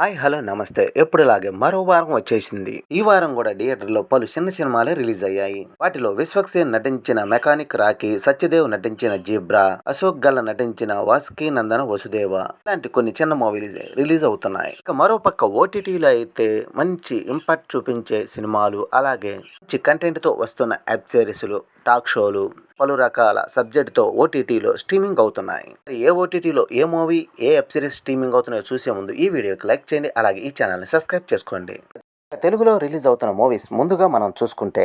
Hi hello నమస్తే. ఎప్పుడులాగే మరో వారం వచ్చేసింది. ఈ వారం కూడా థియేటర్లో పలు చిన్న సినిమాలే రిలీజ్ అయ్యాయి. వాటిలో విశ్వక్సేన్ నటించిన మెకానిక్ రాఖీ సత్యదేవ్ నటించిన జీబ్రా అశోక్ గల్ల నటించిన వాసుకి నందన వసుదేవ ఇలాంటి కొన్ని చిన్న మూవీలు రిలీజ్ అవుతున్నాయి. ఇక మరో పక్క ఓటీటీలో అయితే మంచి ఇంపాక్ట్ చూపించే సినిమాలు అలాగే మంచి కంటెంట్తో వస్తున్న వెబ్ సిరీస్లు టాక్ షోలు పలు రకాల సబ్జెక్టుతో ఓటీటీలో స్ట్రీమింగ్ అవుతున్నాయి. ఏ ఓటీటీలో ఏ మూవీ ఏ వెబ్ సిరీస్ స్ట్రీమింగ్ అవుతున్నాయో చూసే ముందు ఈ వీడియోకి లైక్ చేయండి అలాగే ఈ ఛానల్ని సబ్స్క్రైబ్ చేసుకోండి. తెలుగులో రిలీజ్ అవుతున్న మూవీస్ ముందుగా మనం చూసుకుంటే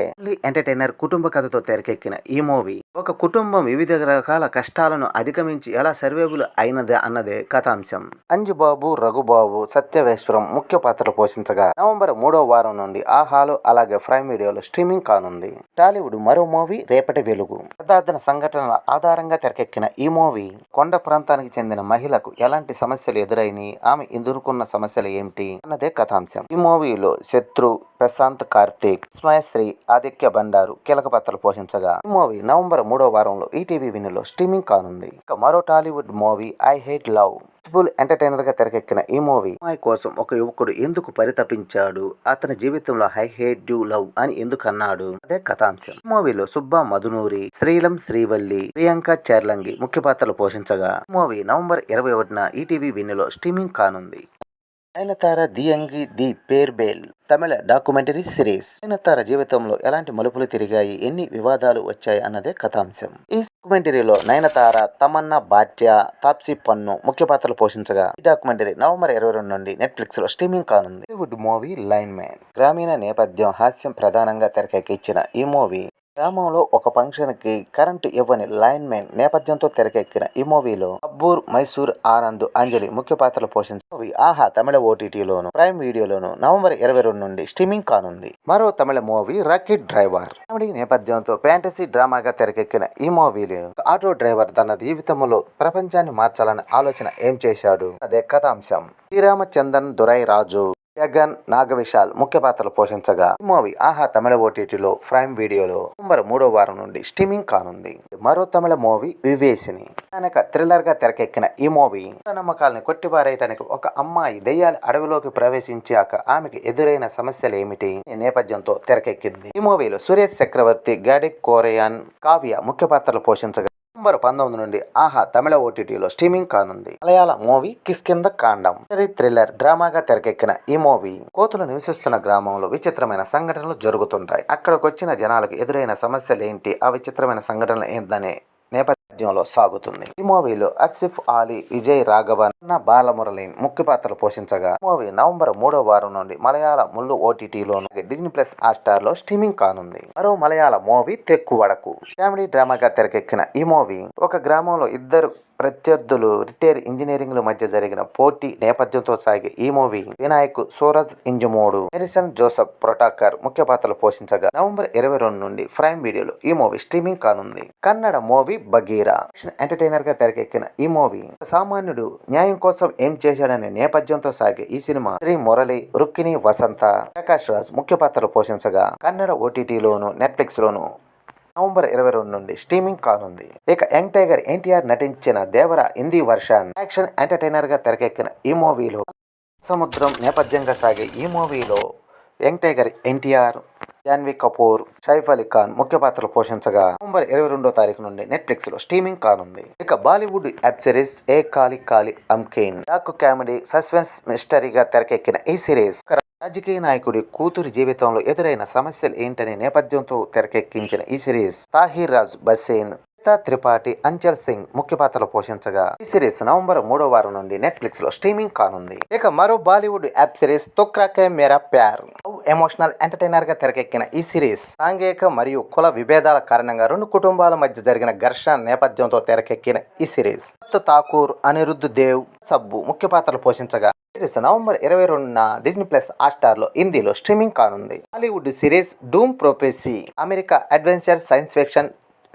ఎంటర్టైనర్ కుటుంబ కథతో తెరకెక్కిన ఈ మూవీ ఒక కుటుంబం వివిధ రకాల కష్టాలను అధిగమించి ఎలా సర్వేబుల్ అయినదే అన్నదే కథాంశం. అంజుబాబు రఘుబాబు సత్యవేశ్వరం ముఖ్య పాత్ర పోషించగా నవంబర్ మూడో వారం నుండి ఆహాలో అలాగే ప్రైమ్ వీడియోలో స్ట్రీమింగ్ కానుంది. టాలీవుడ్ మరో మూవీ రేపటి వెలుగు. యథార్థన సంఘటనల ఆధారంగా తెరకెక్కిన ఈ మూవీ కొండ ప్రాంతానికి చెందిన మహిళకు ఎలాంటి సమస్యలు ఎదురైని ఆమె ఎదుర్కొన్న సమస్యలు ఏమిటి అన్నదే కథాంశం. ఈ మూవీలో శత్రు ప్రశాంత్ కార్తీక్ స్మయశ్రీ ఆదిత్య బండారు కీలక పాత్రలు పోషించగా ఈ మూవీ నవంబర్ మూడో వారంలో ఈటీవీ వినులో స్ట్రీమింగ్ కానుంది. ఇక మరో Tollywood movie I hate love. Full ఎంటర్టైనర్గా తెరకెక్కిన ఈ మూవీ అమ్మాయి కోసం ఒక యువకుడు ఎందుకు పరితపించాడు? అతని జీవితంలో హై హేట్ డ్యూ లవ్ అని ఎందుకు అన్నాడు అదే కథాంశం. ఈ మూవీలో సుబ్బా మధునూరి శ్రీలం శ్రీవల్లి ప్రియాంక చర్లంగి ముఖ్య పాత్రలు పోషించగా మూవీ నవంబర్ ఇరవై ఒకటిన ఈటీవీ విన్నులో స్ట్రీమింగ్ కానుంది. నయనతార ది అంగి ది పేర్బేల్ తమిళ డాక్యుమెంటరీ సిరీస్. నయనతార జీవితంలో ఎలాంటి మలుపులు తిరిగాయి? ఎన్ని వివాదాలు వచ్చాయి అన్నదే కథాంశం. ఈ డాక్యుమెంటరీలో నయనతార తమన్నా భాట్య తాప్సీ పన్ను ముఖ్య పాత్రలు పోషించగా ఈ డాక్యుమెంటరీ నవంబర్ ఇరవై రెండు నుండి నెట్ఫ్లిక్స్లో స్ట్రీమింగ్ కానుంది. Wood movie line man. గ్రామీణ నేపథ్యం హాస్యం ప్రధానంగా తెరకెక్కించిన ఈ మూవీ గ్రామంలో ఒక ఫంక్షన్కి కరెంటు ఇవ్వని లైన్ మ్యాన్ నేపథ్యంతో తెరకెక్కిన ఈ మూవీలో అబ్బూర్ మైసూర్ ఆనంద్ అంజలి ముఖ్య పాత్రలు పోషించిన మూవీ ఆహా తమిళ ఓటీటీలోను ప్రైమ్ వీడియోలోను నవంబర్ ఇరవై రెండు నుండి స్ట్రీమింగ్ కానుంది. మరో తమిళ మూవీ రాకెట్ డ్రైవర్. కామెడీ నేపథ్యంతో ఫ్యాంటసీ డ్రామాగా తెరకెక్కిన ఈ మూవీలో ఆటో డ్రైవర్ తన జీవితంలో ప్రపంచాన్ని మార్చాలనే ఆలోచన ఏం చేశాడు? అదే కథాంశం. శ్రీరామచందన్ దురై రాజు జగన్ నాగవిశాల్ ముఖ్య పాత్రలు పోషించగా ఈ మూవీ ఆహా తమిళ ఓటీటీలో ప్రైమ్ వీడియోలో నవంబర్ మూడో వారం నుండి స్ట్రీమింగ్ కానుంది. మరో తమిళ మూవీ వివేసిని. అనేక థ్రిల్లర్గా తెరకెక్కిన ఈ మూవీ నమ్మకాలను కొట్టిపారేయటానికి ఒక అమ్మాయి దెయ్యాల అడవిలోకి ప్రవేశించాక ఆమెకి ఎదురైన సమస్యలు ఏమిటి నేపథ్యంతో తెరకెక్కింది. ఈ మూవీలో సురేష్ చక్రవర్తి గాడిక్ కోరయాన్ కావ్య ముఖ్య పాత్రలు పోషించగా నవంబర్ పంతొమ్మిది నుండి ఆహా తమిళ ఓటీటీలో స్ట్రీమింగ్ కానుంది. మలయాళ మూవీ కిస్కింద కాండం. థ్రిల్లర్ డ్రామాగా తెరకెక్కిన ఈ మూవీ కోతులు నివసిస్తున్న గ్రామంలో విచిత్రమైన సంఘటనలు జరుగుతుంటాయి. అక్కడికి వచ్చిన జనాలకు ఎదురైన సమస్యలు ఏంటి ఆ విచిత్రమైన సంఘటనలు ఏంటనే రాజ్యంలో సాగుతుంది. ఈ మూవీలో అర్సిఫ్ ఆలీ విజయ్ రాఘవన్ అన్న ముఖ్య పాత్రలు పోషించగా మూవీ నవంబర్ మూడో వారం నుండి మలయాళ ముళ్ళు ఓటీటీలోను డిజ్నీ ప్లస్ హాట్స్టార్లో స్ట్రీమింగ్ కానుంది. మరో మలయాళ మూవీ తెక్కు వడకు కామెడీ డ్రామాగా తెరకెక్కిన ఈ మూవీ ఒక గ్రామంలో ఇద్దరు ప్రత్యర్థులు రిటైర్ ఇంజనీరింగ్ మధ్య జరిగిన పోటీ నేపథ్యంతో సాగే ఈ మూవీ వినాయక్ సూరజ్ ఇంజమోడు మెరిసన్ జోసఫ్ ప్రొటాకర్ ముఖ్య పాత్రలు పోషించగా నవంబర్ ఇరవై రెండు నుండి ప్రైమ్ వీడియోలో ఈ మూవీ స్ట్రీమింగ్ కానుంది. కన్నడ మూవీ బగీరా ఎంటర్టైనర్గా తెరకెక్కిన ఈ మూవీ సామాన్యుడు న్యాయం కోసం ఏం చేశాడనే నేపథ్యంతో సాగే ఈ సినిమా శ్రీ మురళి రుక్కిణి వసంత ప్రకాష్ రాజ్ ముఖ్య పాత్రలు పోషించగా కన్నడ ఓటీటీలోను నెట్ఫ్లిక్స్ లోను నవంబర్ ఇరవై రెండు నుండి స్ట్రీమింగ్ కానుంది. ఇక యంగ్ టైగర్ ఎన్టీఆర్ నటించిన దేవర హిందీ వర్షన్ యాక్షన్ ఎంటర్టైనర్గా తెరకెక్కిన ఈ మూవీలో సముద్రం నేపథ్యంగా సాగే ఈ మూవీలో యంగ్ టైగర్ ఎన్టీఆర్ జాన్వీ కపూర్ షైఫ్ అలీ ఖాన్ ముఖ్య పాత్రలు పోషించగా నవంబర్ ఇరవై రెండో తారీఖు నుండి నెట్ఫ్లిక్స్లో స్ట్రీమింగ్ కానుంది. ఇక Bollywood web series Yeh Kaali Kaali Ankhein dark comedy suspense మిస్టరీగా తెరకెక్కిన ఈ సిరీస్ రాజకీయ నాయకుడి కూతురి జీవితంలో ఎదురైన సమస్యలు ఏంటనే నేపథ్యంతో తెరకెక్కించిన ఈ సిరీస్ తాహిర్ రాజ్ బసేన్ త్రిపాఠి అంచల్ సింగ్ ముఖ్య పాత్రలు పోషించగా ఈ సిరీస్ నవంబర్ మూడో వారం నుండి నెట్ఫ్లిక్స్లో స్ట్రీమింగ్ కానుంది. ఇక మరో బాలీవుడ్ యాప్ సిరీస్ తొక్రాకే మేరా ప్యార్. ఎమోషనల్ ఎంటర్టైనర్గా తెరకెక్కిన ఈ సిరీస్ సాంఘిక మరియు కుల విభేదాల కారణంగా రెండు కుటుంబాల మధ్య జరిగిన ఘర్షణ నేపథ్యంతో తెరకెక్కిన ఈ సిరీస్. ఠాకూర్ అనిరుద్ధ్ దేవ్ సబ్బు ముఖ్య పాత్రలు పోషించగా సిరీస్ నవంబర్ ఇరవై రెండున డిజ్నీ ప్లస్ హాట్స్టార్లో హిందీలో స్ట్రీమింగ్ కానుంది. Hollywood series Dune prophecy America adventure science fiction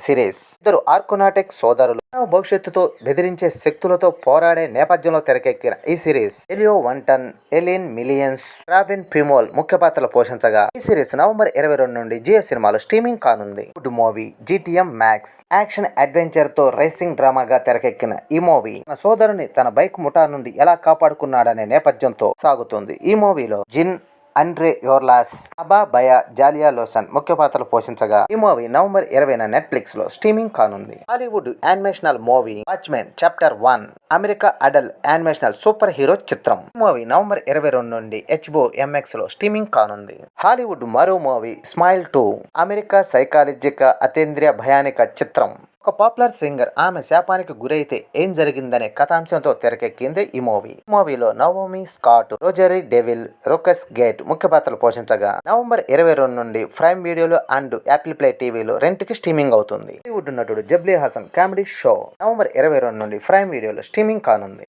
series. ఇద్దరు ఆర్కోనాటిక్ సోదరులు మానవ భవిష్యత్తుతో బెదిరించే శక్తులతో పోరాడే నేపథ్యంలో తెరకెక్కిన ఈ సిరీస్ ఎలియో వంటన్ ఎలిన్ మిలియన్స్ రావిన్ ప్రిమోల్ ముఖ్య పాత్రలు పోషించగా ఈ సిరీస్ నవంబర్ ఇరవై రెండు నుండి జియో సినిమాలో స్ట్రీమింగ్ కానుంది. Good movie GTM max action అడ్వెంచర్తో రేసింగ్ డ్రామాగా తెరకెక్కిన ఈ మూవీ తన సోదరుని తన బైక్ ముఠా నుండి ఎలా కాపాడుకున్నాడనే నేపథ్యంతో సాగుతుంది. ఈ మూవీలో జిన్ అండ్రే యోర్లాస్ అబా బయా జాలియా లోసన్ ముఖ్య పాత్రలు పోషించగా ఈ మూవీ నవంబర్ ఇరవైన నెట్ఫ్లిక్స్లో స్ట్రీమింగ్ కానుంది. Hollywood animational movie Watchmen chapter one America adult animational super hero చిత్రం. మూవీ నవంబర్ ఇరవై రెండు నుండి హెచ్బో ఎంఎక్స్లో స్ట్రీమింగ్ కానుంది. హాలీవుడ్ మరో మూవీ స్మైల్ టూ అమెరికా సైకాలజిక అతీంద్రియ భయానిక చిత్రం. ఒక పాపులర్ సింగర్. ఆమె శాపానికి గురైతే ఏం జరిగిందనే కథాంశంతో తెరకెక్కింది ఈ మూవీ. ఈ మూవీలో Naomi Scott rosary devil రొకస్ gate ముఖ్య పాత్రలు పోషించగా నవంబర్ ఇరవై రెండు నుండి ప్రైమ్ వీడియోలో అండ్ యాపిల్ ప్లే టీవీలో రెంట్కి స్ట్రీమింగ్ అవుతుంది. బాలీవుడ్ నటుడు జబ్లీ హాసన్ కామెడీ షో నవంబర్ ఇరవై రెండు నుండి ప్రైమ్ వీడియోలో స్ట్రీమింగ్ కానుంది.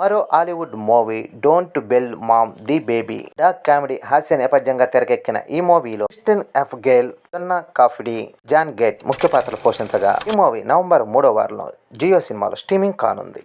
మరో Hollywood movie don't bell mom the baby. Dark comedy హాస్య నేపథ్యంగా తెరకెక్కిన ఈ మూవీలో క్రిస్టిన్ ఎఫ్ గేల్ సున్నా కాఫిడీ జాన్ గేట్ ముఖ్య పాత్రలు పోషించగా ఈ మూవీ నవంబర్ మూడో వారంలో జియో సినిమాలో స్ట్రీమింగ్ కానుంది.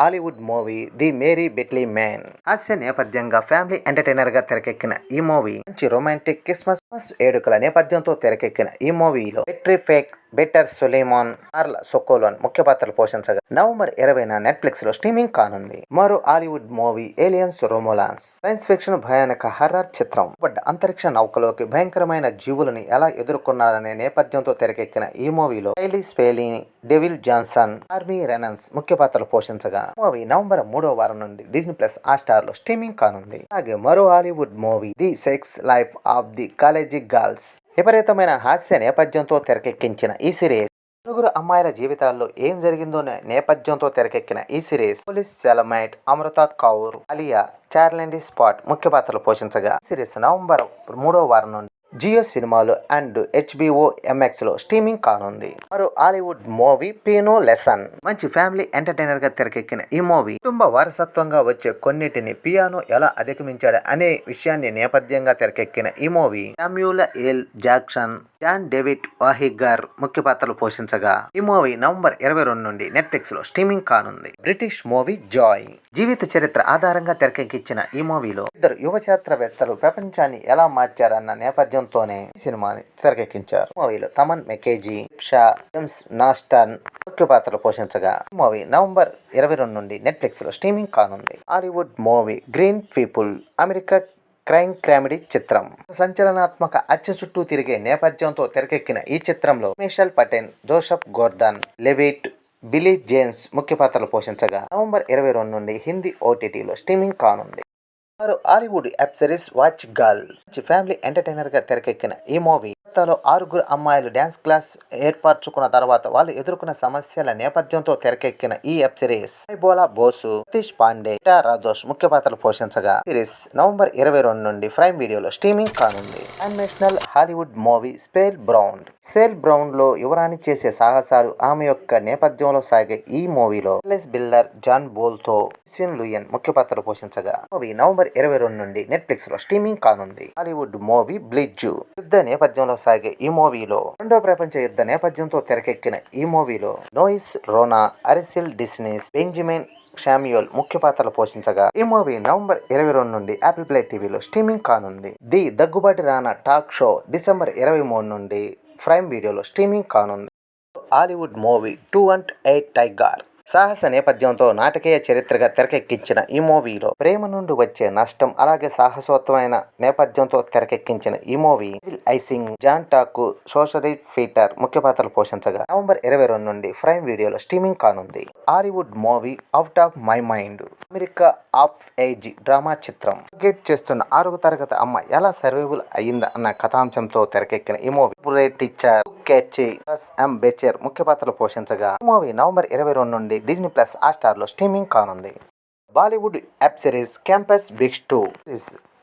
హాలీవుడ్ మూవీ ది మేరీ బెట్లీ మ్యాన్. హాస్య నేపథ్యంగా ఫ్యామిలీ ఎంటర్టైనర్గా తెరకెక్కిన ఈ మూవీ మంచి రొమాంటిక్ క్రిస్మస్ ఏడుకల నేపథ్యంతో తెరకెక్కిన ఈ మూవీలో బెట్రీ ఫేక్ బెటర్ సులేమాన్ ఆర్ల సొకోలోన్ ముఖ్య పాత్రలు పోషించగా నవంబర్ ఇరవైన నెట్ఫ్లిక్స్లో స్ట్రీమింగ్ కానుంది. మరో హాలీవుడ్ మూవీ ఏలియన్స్ రోమోలాన్స్ సైన్స్ ఫిక్షన్ భయానక హర్రర్ చిత్రం. బట్ అంతరిక్ష నౌకలోకి భయంకరమైన జీవులని ఎలా ఎదుర్కొన్నారనే నేపథ్యంతో తెరకెక్కిన ఈ మూవీలో ఐలీ స్పేలిని డెవిల్ జాన్సన్ ఆర్మీ రెనన్స్ ముఖ్య పాత్రలు పోషించగా మూవీ నవంబర్ మూడో వారం నుండి డిజ్నీ ప్లస్ ఆ స్టార్లో స్ట్రీమింగ్ కానుంది. అలాగే మరో Hollywood movie the sex life of the college girls విపరీతమైన హాస్య నేపథ్యంతో తెరకెక్కించిన ఈ సిరీస్. నలుగురు అమ్మాయిల జీవితాల్లో ఏం జరిగిందో నేపథ్యంతో తెరకెక్కిన ఈ సిరీస్. పోలీస్ సెలమైట్ అమృత కౌర్ అలియా చార్లెండి స్పాట్ ముఖ్య పాత్రలు పోషించగా సిరీస్ నవంబర్ మూడో వారం నుండి జియో సినిమాలు అండ్ హెచ్బిఓ ఎంఎక్స్లో స్ట్రీమింగ్ కానుంది. మరో హాలీవుడ్ మూవీ పీనో లెసన్. మంచి ఫ్యామిలీ ఎంటర్టైనర్గా తెరకెక్కిన ఈ మూవీ కుటుంబ వారసత్వంగా వచ్చే కొన్నిటిని పియానో ఎలా అధిగమించాడు అనే విషయాన్ని నేపథ్యంగా తెరకెక్కిన ఈ movie Samuel L Jackson John David వాహిగర్ ముఖ్య పాత్రలు పోషించగా ఈ మూవీ నవంబర్ ఇరవై రెండు నుండి నెట్ఫ్లిక్స్లో స్ట్రీమింగ్ కానుంది. British movie Joy. జీవిత చరిత్ర ఆధారంగా తెరకెక్కించిన ఈ మూవీలో ఇద్దరు యువ శాస్త్రవేత్తలు ప్రపంచాన్ని ఎలా మార్చారన్న నేపథ్యంతోనే ఈ సినిమాని తెరకెక్కించారు. మూవీలో తమన్ మెకేజీ షా జేమ్స్ నాస్టన్ ముఖ్య పాత్రలు పోషించగా మూవీ నవంబర్ ఇరవై రెండు నుండి నెట్ఫ్లిక్స్లో స్ట్రీమింగ్ కానుంది. Hollywood movie green people America crime comedy చిత్రం. సంచలనాత్మక అచ్చ చుట్టూ తిరిగే నేపథ్యంతో తెరకెక్కిన ఈ చిత్రంలో Michelle Patel Joseph Gordon Levitt Billy James ముఖ్య పాత్రలు పోషించగా నవంబర్ ఇరవై రెండు నుండి హిందీ ఓటీటీలో స్ట్రీమింగ్ కానుంది. వారు Hollywood web series watch girl మంచి ఫ్యామిలీ ఎంటర్టైనర్గా తెరకెక్కిన ఈ మూవీ కొత్తలో ఆరుగురు అమ్మాయిలు డ్యాన్స్ క్లాస్ ఏర్పరచుకున్న తర్వాత వాళ్ళు ఎదుర్కొన్న సమస్యల నేపథ్యంతో తెరకెక్కిన ఈ వెబ్ సిరీస్. బోలా బోసు సతీష్ పాండే రీటా రాజోష్ ముఖ్య పాత్రలు పోషించగా సిరీస్ నవంబర్ ఇరవై రెండు నుండి ప్రైమ్ వీడియోలో స్ట్రీమింగ్ కానుంది. National Hollywood movie spellbound. Sale బ్రౌన్లో యువరాణి చేసే సాహసాలు ఆమె యొక్క నేపథ్యంలో సాగే ఈ మూవీలో బిల్లర్ జాన్ బోల్తో స్విన్ లూయన్ ముఖ్య పాత్రలు పోషించగా మూవీ నవంబర్ ఇరవై రెండు నుండి నెట్ఫ్లిక్స్లో స్ట్రీమింగ్ కానుంది. హాలీవుడ్ మూవీ బ్లిడ్జు యుద్ధ నేపథ్యంలో సాగే ఈ మూవీలో. రెండో ప్రపంచ యుద్ధ నేపథ్యంతో తెరకెక్కిన ఈ మూవీలో నోయిస్ రోనా అరిసిల్ డిస్నిస్ బెంజమిన్ షామ్యూల్ ముఖ్య పాత్రలు పోషించగా ఈ మూవీ నవంబర్ ఇరవై రెండు నుండి యాపిల్ ప్లే టీవీలో స్ట్రీమింగ్ కానుంది. The Daggubati Rana talk show December ఇరవై మూడు నుండి ప్రైమ్ వీడియోలో స్ట్రీమింగ్ కానుంది. Hollywood movie two and eight tiger. సాహస నేపథ్యంతో నాటకీయ చరిత్రగా తెరకెక్కించిన ఈ మూవీలో ప్రేమ నుండి వచ్చే నష్టం అలాగే సాహసోత్తమైన నేపథ్యంతో తెరకెక్కించిన ఈ మూవీ ఐసింగ్ జాన్ టాకు సోషరీ ఫీటర్ ముఖ్య పాత్రలు పోషించగా నవంబర్ ఇరవై రెండు నుండి ప్రైమ్ వీడియోలో స్ట్రీమింగ్ కానుంది. Hollywood movie out of my mind America of age drama చిత్రం. గేట్ చేస్తున్న ఆరవ తరగతి అమ్మాయి ఎలా సర్వైవల్ అయ్యిందా అన్న కథాంశంతో తెరకెక్కిన ఈ మూవీ. టీచర్ కేర్చి ప్లస్ ఎం బెచర్ ముఖ్య పాత్రలు పోషించగా ఈ మూవీ నవంబర్ ఇరవై రెండు నుండి డిజ్నీ ప్లస్ ఆ లో స్ట్రీమింగ్ కానుంది. Bollywood app series campus Biggs two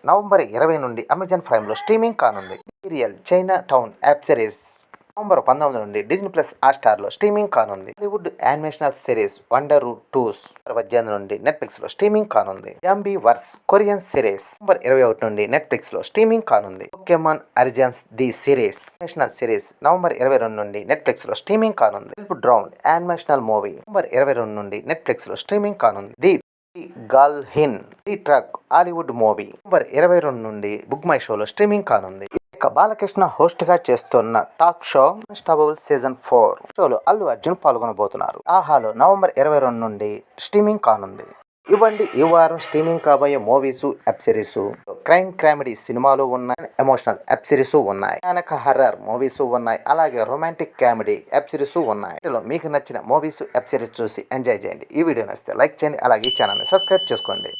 November ఇరవై నుండి అమెజాన్ ప్రైమ్లో స్ట్రీమింగ్ కానుంది. Serial Chinatown app series November పంతొమ్మిది నుండి డిజ్నీ ప్లస్ హాట్స్టార్లో స్ట్రీమింగ్ కానుంది. Hollywood animational series wonder twos పద్దెనిమిది నుండి నెట్ఫ్లిక్స్లో స్ట్రీమింగ్ కానుంది. Zombie verse Korean series November ఇరవై ఒకటి నుండి నెట్ఫ్లిక్స్లో స్ట్రీమింగ్ కానుంది. Pokemon horizons the series animational series November ఇరవై రెండు నుండి నెట్ఫ్లిక్స్లో స్ట్రీమింగ్ కానుంది. డ్రౌన్ యానిమేషనల్ మూవీ నవంబర్ ఇరవై రెండు నుండి నెట్ఫ్లిక్స్లో స్ట్రీమింగ్ కానుంది. The girl in the truck Hollywood movie November ఇరవై రెండు నుండి బుక్ మై షోలో స్ట్రీమింగ్ కానుంది. బాలకృష్ణ హోస్ట్గా చేస్తున్న టాక్ షో స్టాబుల్ సీజన్ ఫోర్ షోలో అల్లు అర్జున్ పాల్గొనబోతున్నారు. ఆహాలో నవంబర్ ఇరవై రెండు నుండి స్ట్రీమింగ్ కానుంది. ఇవ్వండి ఈ వారం స్ట్రీమింగ్ కాబోయే movies web series. Crime comedy సినిమాలు ఉన్నాయి ఎమోషనల్ వెబ్ సిరీస్ ఉన్నాయి. కనుక హర్రర్ మూవీస్ ఉన్నాయి అలాగే రొమాంటిక్ కామెడీ వెబ్ సిరీస్ ఉన్నాయి. వీటిలో మీకు నచ్చిన మూవీస్ వెబ్ సిరీస్ చూసి ఎంజాయ్ చేయండి. ఈ వీడియో నచ్చితే లైక్ చేయండి అలాగే ఈ ఛానల్ని సబ్స్క్రైబ్ చేసుకోండి.